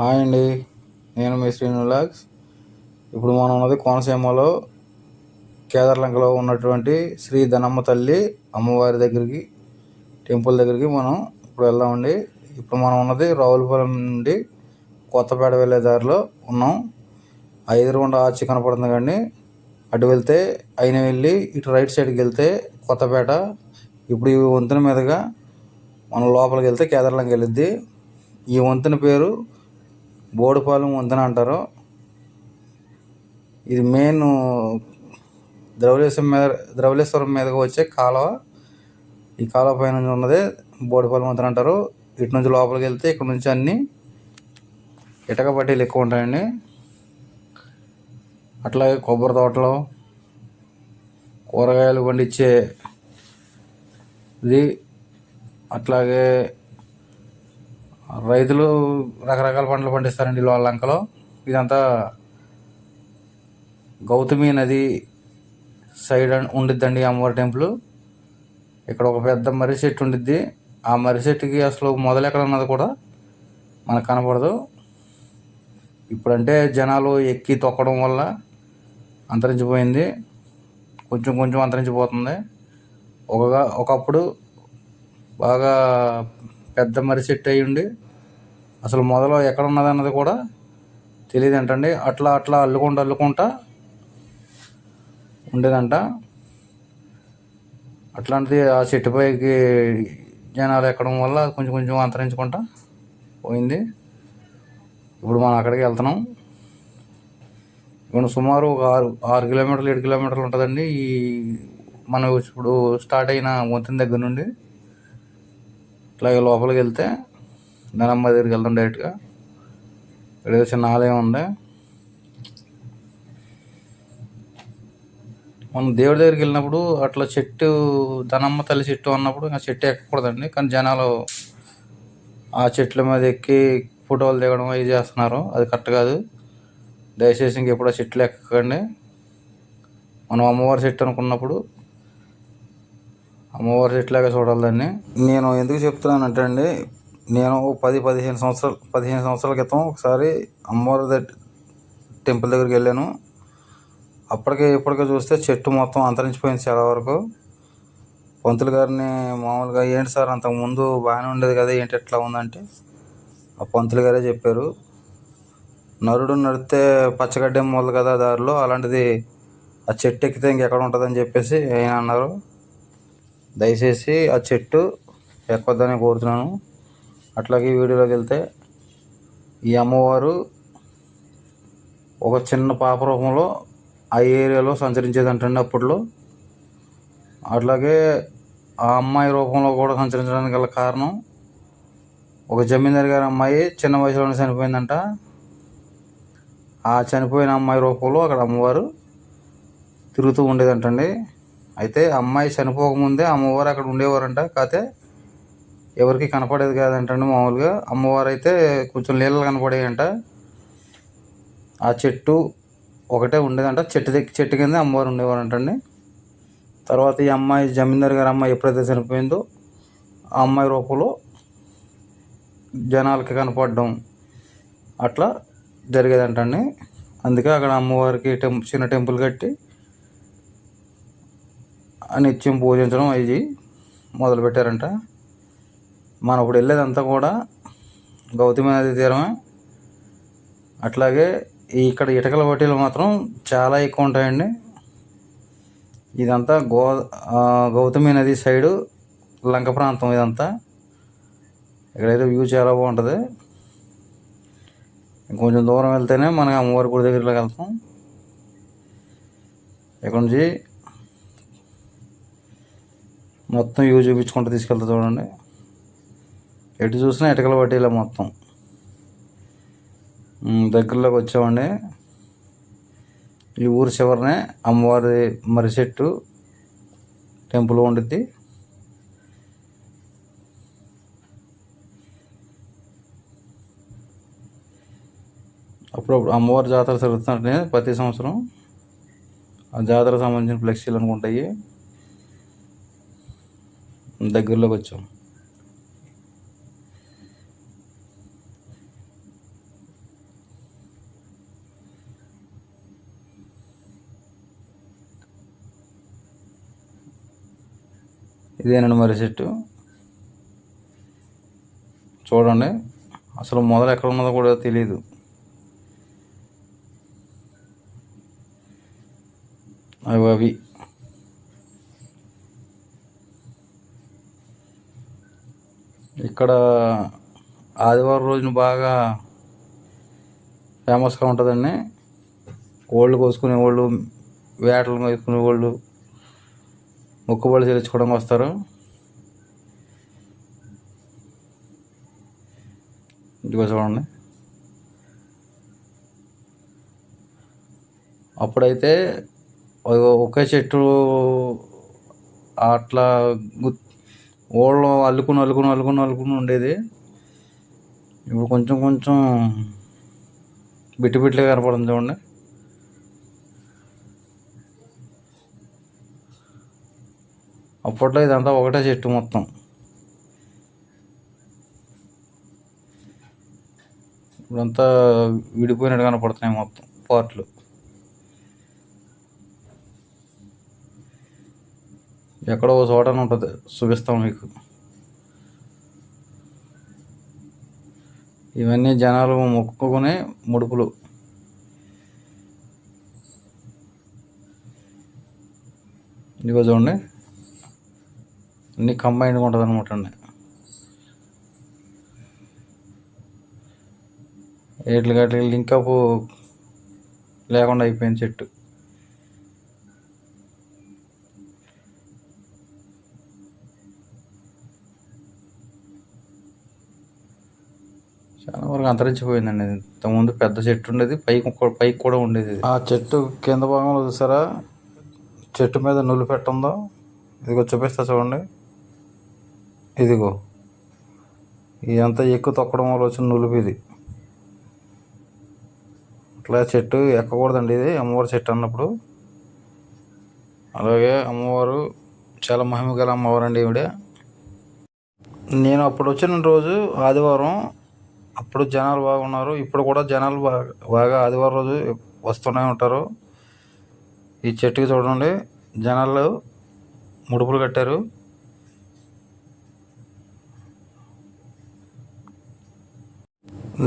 Hi అండి. నేను మీ శ్రీనులాక్స్ ఇప్పుడు మనం ఉన్నది కోనసీమలో కేదార్లంకలో ఉన్నటువంటి శ్రీ ధనమ్మ తల్లి అమ్మవారి దగ్గరికి టెంపుల్ దగ్గరికి మనం ఇప్పుడు వెళ్దామండి. ఇప్పుడు మనం ఉన్నది రావులపాలెం నుండి కొత్తపేట వెళ్ళే దారిలో ఉన్నాం. ఆ ఎదురుగుండా ఆర్చి కనపడుతుంది కానీ అటు వెళ్తే అయిన వెళ్ళి ఇటు రైట్ సైడ్కి వెళ్తే కొత్తపేట. ఇప్పుడు ఈ వంతెన మీదుగా మనం లోపలికి వెళ్తే కేదార్లంకి వెళ్ళిద్ది. ఈ వంతెన పేరు బోడుపాలెం వంతెన అంటారు? ఇది మెయిన్ ద్రవలేశ్వరం మీద ద్రవలేశ్వరం మీదగా వచ్చే కాలువ. ఈ కాలువ పైన ఉన్నదే బోడిపాలెం వంతెన అంటారు. ఇటు నుంచి లోపలికి వెళ్తే ఇక్కడ నుంచి అన్ని ఇటక పట్టీలు ఎక్కువ ఉంటాయండి. అట్లాగే కొబ్బరి తోటలు కూరగాయలు పండించే ఇది. అట్లాగే రైతులు రకరకాల పంటలు పండిస్తారండి వాళ్ళ లంకలో. ఇదంతా గౌతమి నది సైడ్ ఉండిద్దండి అమ్మవారి టెంపుల్. ఇక్కడ ఒక పెద్ద మర్రి చెట్టు ఉండిద్ది. ఆ మర్రి చెట్టుకి అసలు మొదలు ఎక్కడ ఉన్నది కూడా మనకు కనపడదు. ఇప్పుడంటే జనాలు ఎక్కి తొక్కడం వల్ల అంతరించిపోయింది. కొంచెం కొంచెం అంతరించిపోతుంది. ఒకగా ఒకప్పుడు బాగా పెద్ద మర్రి చెట్టు ఉండి అసలు మొదలు ఎక్కడ ఉన్నదన్నది కూడా తెలియదు అంటండి అట్లా అట్లా అల్లుకుంటూ అల్లుకుంటా ఉండేదంట. అట్లాంటిది ఆ చెట్టు పైకి జనాలు ఎక్కడం వల్ల కొంచెం కొంచెం అంతరించుకుంటా పోయింది. ఇప్పుడు మనం అక్కడికి వెళ్తున్నాం. ఇప్పుడు సుమారు ఒక ఆరు ఆరు కిలోమీటర్లు ఏడు కిలోమీటర్లు ఉంటుందండి. ఈ మనం ఇప్పుడు స్టార్ట్ అయిన వంతెన దగ్గర నుండి ఇట్లాగే లోపలికి వెళ్తే ధనమ్మ దగ్గరికి వెళ్తాం డైరెక్ట్గా. ఇక్కడ ఏదో చిన్న ఆలయం ఉంది. మనం దేవుడి దగ్గరికి వెళ్ళినప్పుడు అట్లా చెట్టు ధనమ్మ తల్లి చెట్టు అన్నప్పుడు ఆ చెట్టు ఎక్కకూడదండి. కానీ జనాలు ఆ చెట్ల మీద ఎక్కి ఫోటోలు దిగడం అవి చేస్తున్నారు. అది కరెక్ట్ కాదు. దయచేసి ఇంకెప్పుడు ఆ చెట్లు ఎక్కకండి. మనం అమ్మవారి చెట్టు అనుకున్నప్పుడు అమ్మవారి చెట్లాగా చూడాలి దాన్ని. నేను ఎందుకు చెప్తున్నానంటే అండి నేను పది పదిహేను సంవత్సరాలు పదిహేను సంవత్సరాల క్రితం ఒకసారి అమ్మవారి టెంపుల్ దగ్గరికి వెళ్ళాను. అప్పటికే ఇప్పటికే చూస్తే చెట్టు మొత్తం అంతరించిపోయింది చాలా వరకు. పంతులు గారిని మామూలుగా ఏంటి సార్ అంతకు ముందు బాగానే ఉండేది కదా ఏంటి ఎట్లా ఉందంటే ఆ పంతులు గారే చెప్పారు. నరుడు నడితే పచ్చగడ్డే మొదలు కదా దారిలో అలాంటిది ఆ చెట్టు ఎక్కితే ఇంకెక్కడ ఉంటుందని చెప్పేసి ఆయన అన్నారు. దయచేసి ఆ చెట్టు ఎక్కొద్దని కోరుతున్నాను. అట్లాగే వీడియోలోకి వెళ్తే ఈ అమ్మవారు ఒక చిన్న పాప రూపంలో ఆ ఏరియాలో సంచరించేదంటండి అప్పట్లో. అట్లాగే ఆ అమ్మాయి రూపంలో కూడా సంచరించడానికి గల కారణం ఒక జమీందారు గారి అమ్మాయి చిన్న వయసులోనే చనిపోయిందంట. ఆ చనిపోయిన అమ్మాయి రూపంలో అక్కడ అమ్మవారు తిరుగుతూ ఉండేదంటండి. అయితే అమ్మాయి చనిపోకముందే అమ్మవారు అక్కడ ఉండేవారంట. కాకపోతే ఎవరికి కనపడేది కాదంటండి మామూలుగా. అమ్మవారు అయితే కొంచెం నీళ్ళు కనపడేయంట. ఆ చెట్టు ఒకటే ఉండేదంట. చెట్టు దగ్గర చెట్టు కింద అమ్మవారు ఉండేవారంటండి. తర్వాత ఈ అమ్మాయి జమీందార్ గారి అమ్మాయి ఎప్పుడైతే చనిపోయిందో ఆ అమ్మాయి రూపంలో జనాలకి కనపడడం అట్లా జరిగేదంటండి. అందుకే అక్కడ అమ్మవారికి టెం చిన్న టెంపుల్ కట్టి నిత్యం పూజించడం ఇది మొదలు పెట్టారంట. మనం ఇప్పుడు వెళ్ళేదంతా కూడా గౌతమి నది తీరమే. అట్లాగే ఇక్కడ ఇటకల పట్టీలు మాత్రం చాలా ఎక్కువ ఉంటాయండి. ఇదంతా గో గౌతమి నది సైడు లంక ప్రాంతం ఇదంతా. ఇక్కడైతే వ్యూ చాలా బాగుంటుంది. ఇంకొంచెం దూరం వెళ్తేనే మనకి అమ్మవారి గుడి దగ్గరికి వెళ్తాం. ఇక్కడ నుంచి మొత్తం వ్యూ చూపించుకుంటూ తీసుకెళ్తా చూడండి. ఎటు చూసినా ఇటకల పట్టేలా మొత్తం. దగ్గరలోకి వచ్చామండి. ఈ ఊరు చివరనే అమ్మవారి మర్రిసెట్టు టెంపుల్ ఉండిద్ది. అప్పుడప్పుడు అమ్మవారి జాతర జరుగుతుంటే ప్రతి సంవత్సరం ఆ జాతరకు సంబంధించిన ఫ్లెక్సీలు అనుకుంటాయి దగ్గరలోకి వచ్చాం. ఇదేనండి మరి చెట్టు చూడండి అసలు మొదలు ఎక్కడ ఉన్నదో కూడా తెలియదు అవి అవి. ఇక్కడ ఆదివారం రోజున బాగా ఫేమస్గా ఉంటుందండి. కోళ్ళు కోసుకునే వాళ్ళు వేటలు వేసుకునే వాళ్ళు మొక్కుబడి చెల్లించుకోవడానికి వస్తారు. ఇదిగో చూడండి. అప్పుడైతే ఒక- ఒకే చెట్టు అట్లా గు ఓళ్ళు అల్లుకుని అల్లుకుని అల్లుకుని అల్లుకుని ఉండేది. ఇప్పుడు కొంచెం కొంచెం బిట్టి బిట్టిగా కనపడుతుంది చూడండి. అప్పట్లో ఇదంతా ఒకటే చెట్టు మొత్తం. ఇప్పుడంతా విడిపోయినట్టు కనపడుతున్నాయి మొత్తం పార్ట్లు. ఎక్కడో ఒక చోట ఉంటుంది. చూపిస్తాం మీకు. ఇవన్నీ జనాలు మొక్కుకునే ముడుపులు. ఇదిగో చూడండి. అన్నీ కంబైన్డ్గా ఉంటుంది అనమాట అండి ఎట్లు గట్ల లింకప్ లేకుండా అయిపోయింది చెట్టు. చాలా వరకు అంతరించిపోయిందండి. ఇంతకుముందు పెద్ద చెట్టు ఉండేది పైకి పైకి కూడా ఉండేది ఆ చెట్టు కింద భాగంలో చూసారా? చెట్టు మీద నులు ఉందో ఇదిగో చూపిస్తా చూడండి. ఇదిగో. ఇదంతా ఎక్కువ తొక్కడం వల్ల వచ్చిన నులుపు ఇది. అట్లా చెట్టు ఎక్కకూడదండి ఇది అమ్మవారి చెట్టు అన్నప్పుడు. అలాగే అమ్మవారు చాలా మహిమ గల అమ్మవారు అండి ఈవిడ. నేను అప్పుడు వచ్చిన రోజు ఆదివారం అప్పుడు జనాలు బాగున్నారు. ఇప్పుడు కూడా జనాలు బాగా బాగా ఆదివారం రోజు వస్తూనే ఉంటారు. ఈ చెట్టుకి చూడండి జనాలు ముడుపులు కట్టారు.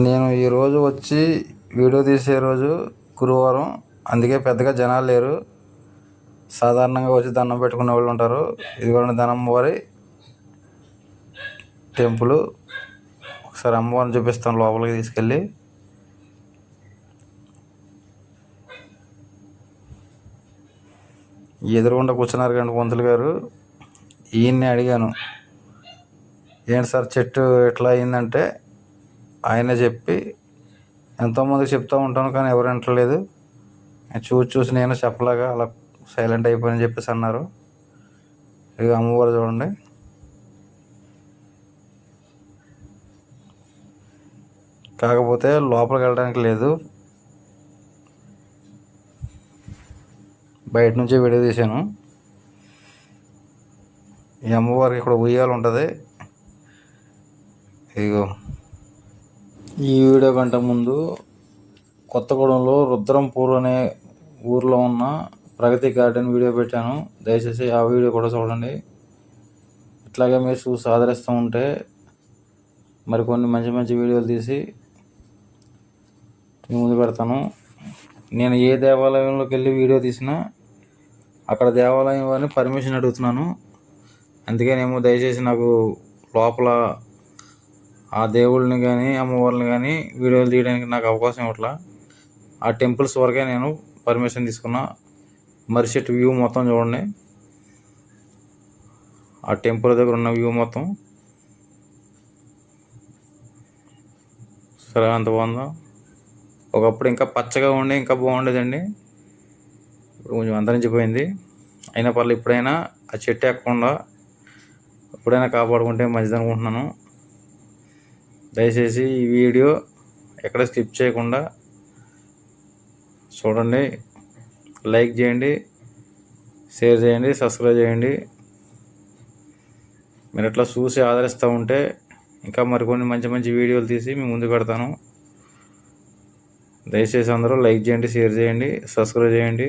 నేను ఈరోజు వచ్చి వీడియో తీసే రోజు గురువారం. అందుకే పెద్దగా జనాలు లేరు. సాధారణంగా వచ్చి దండం పెట్టుకునే వాళ్ళు ఉంటారు. ఇదిగోండి వారి టెంపుల్. ఒకసారి అమ్మవారిని చూపిస్తాను లోపలికి తీసుకెళ్ళి. ఎదురుగుండా కూర్చున్నారు కండి పంతులు గారు. ఈయన్ని అడిగాను ఏంటి సార్ చెట్టు ఎట్లా అయిందంటే? ఆయనే చెప్పి ఎంతోమందికి చెప్తూ ఉంటాను కానీ ఎవరు వింటలేదు చూసి చూసి నేను చెప్పలాగా అలా సైలెంట్ అయిపోయిని చెప్పేసి అన్నారు. ఇక అమ్మవారు చూడండి. కాకపోతే లోపలికి వెళ్ళడానికి లేదు. బయట నుంచే వీడియో తీశాను. ఈ అమ్మవారికి ఇక్కడ ఉయ్యాలు ఉంటుంది. ఇదిగో. ఈ వీడియో కంటే ముందు కొత్తగూడెంలో రుద్రంపూర్ అనే ఊర్లో ఉన్న ప్రగతి గార్డెన్ వీడియో పెట్టాను. దయచేసి ఆ వీడియో కూడా చూడండి. ఇట్లాగే మీరు చూసి ఆదరిస్తూ ఉంటే మరికొన్ని మంచి మంచి వీడియోలు తీసి ముందు పెడతాను. నేను ఏ దేవాలయంలోకి వెళ్ళి వీడియో తీసినా అక్కడ దేవాలయం వారిని పర్మిషన్ అడుగుతున్నాను. అందుకేనేమో దయచేసి నాకు లోపల ఆ దేవుళ్ళని కానీ అమ్మవారిని కానీ వీడియోలు తీయడానికి నాకు అవకాశం ఇవ్వట్లా. ఆ టెంపుల్స్ వరకే నేను పర్మిషన్ తీసుకున్నా. మరిసెట్ వ్యూ మొత్తం చూడండి. ఆ టెంపుల్ దగ్గర ఉన్న వ్యూ మొత్తం. సరే అంత బాగుందా? ఒకప్పుడు ఇంకా పచ్చగా ఉండి ఇంకా బాగుండేదండి. ఇప్పుడు కొంచెం అంతరించిపోయింది అయినా పర్లేదు ఇప్పుడైనా ఆ చెట్టు ఎక్కకుండా ఎప్పుడైనా కాపాడుకుంటే మంచిది అనుకుంటున్నాను. దయచేసి ఈ వీడియో ఎక్కడ స్కిప్ చేయకుండా చూడండి. లైక్ చేయండి షేర్ చేయండి సబ్స్క్రైబ్ చేయండి. మీరు అట్లా చూసి ఆదరిస్తూ ఉంటే ఇంకా మరికొన్ని మంచి మంచి వీడియోలు తీసి మీ ముందు పెడతాను. దయచేసి అందరూ లైక్ చేయండి షేర్ చేయండి సబ్స్క్రైబ్ చేయండి.